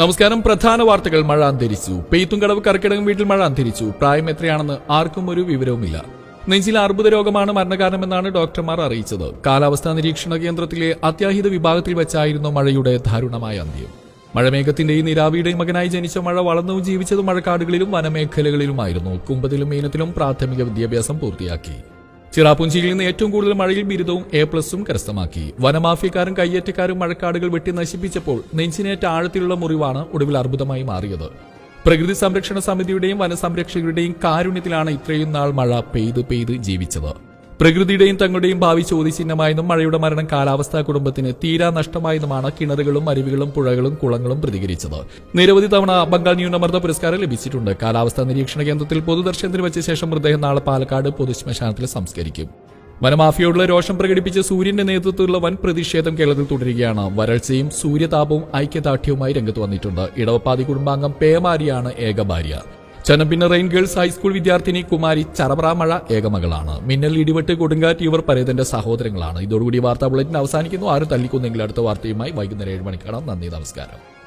നമസ്കാരം. പ്രധാന വാർത്തകൾ മഴ അന്തരിച്ചു. പെയ്ത്തുംകടവ് കർക്കിടകം വീട്ടിൽ മഴ അന്തരിച്ചു. പ്രായം എത്രയാണെന്ന് ആർക്കും ഒരു വിവരവുമില്ല. നെഞ്ചിൽ അർബുദ രോഗമാണ് മരണകാരണമെന്നാണ് ഡോക്ടർമാർ അറിയിച്ചത്. കാലാവസ്ഥാ നിരീക്ഷണ കേന്ദ്രത്തിലെ അത്യാഹിത വിഭാഗത്തിൽ വെച്ചായിരുന്നു മഴയുടെ ദാരുണമായ അന്ത്യം. മഴമേഘത്തിന്റെയും നിരാവിയുടെയും മകനായി ജനിച്ച മഴ വളർന്നു ജീവിച്ചതും മഴക്കാടുകളിലും വനമേഖലകളിലുമായിരുന്നു. കുമ്പത്തിലും മീനത്തിലും പ്രാഥമിക വിദ്യാഭ്യാസം പൂർത്തിയാക്കി. ചിറാപുഞ്ചിയിൽ നിന്ന് ഏറ്റവും കൂടുതൽ മഴയിൽ ബിരുദവും എ പ്ലസും കരസ്ഥമാക്കി. വനമാഫിയക്കാരും കയ്യേറ്റക്കാരും മഴക്കാടുകൾ വെട്ടി നശിപ്പിച്ചപ്പോൾ നെഞ്ചിനേറ്റ ആഴത്തിലുള്ള മുറിവാണ് ഒടുവിൽ അർബുദമായി മാറിയത്. പ്രകൃതി സംരക്ഷണ സമിതിയുടെയും വനസംരക്ഷകരുടെയും കാരുണ്യത്തിലാണ് ഇത്രയും നാൾ മഴ പെയ്ത് പെയ്ത് ജീവിച്ചത്. പ്രകൃതിയുടെയും തങ്ങളുടെയും ഭാവി ചോദ്യചിഹ്നമായെന്നും മഴയുടെ മരണം കാലാവസ്ഥാ കുടുംബത്തിന് തീരാ നഷ്ടമായെന്നുമാണ് കിണറുകളും അരുവികളും പുഴകളും കുളങ്ങളും പ്രതികരിച്ചത്. നിരവധി തവണ ബംഗാൾ ന്യൂനമർദ്ദ പുരസ്കാരം ലഭിച്ചിട്ടുണ്ട്. കാലാവസ്ഥാ നിരീക്ഷണ കേന്ദ്രത്തിൽ പൊതുദർശനത്തിന് വെച്ച ശേഷം മൃതദേഹം നാളെ പാലക്കാട് പൊതുശ്മശാനത്തിൽ സംസ്കരിക്കും. വനമാഫിയോടുള്ള രോഷം പ്രകടിപ്പിച്ച സൂര്യന്റെ നേതൃത്വത്തിലുള്ള വൻ പ്രതിഷേധം കേരളത്തിൽ തുടരുകയാണ്. വരൾച്ചയും സൂര്യതാപവും ഐക്യദാർഢ്യവുമായി രംഗത്ത് വന്നിട്ടുണ്ട്. ഇടവപ്പാതി കുടുംബാംഗം പേമാരിയാണ് ഏക ഭാര്യ. ചനമ്പിന്ന റെയിൻ ഗേൾസ് ഹൈസ്കൂൾ വിദ്യാർത്ഥിനി കുമാരി ചറബ്രാമഴ ഏകമകളാണ്. മിന്നൽ ഇടിവെട്ട് കൊടുങ്കാറ്റ് ഇവർ പരേതന്റെ സഹോദരങ്ങളാണ്. ഇതോടുകൂടി വാർത്താ ബുള്ളറ്റിൻ അവസാനിക്കുന്നു. ആരും തല്ലിക്കുന്നെങ്കിൽ അടുത്ത വാർത്തയുമായി വൈകുന്നേരം ഏഴ് മണിക്കാണ്. നന്ദി നമസ്കാരം.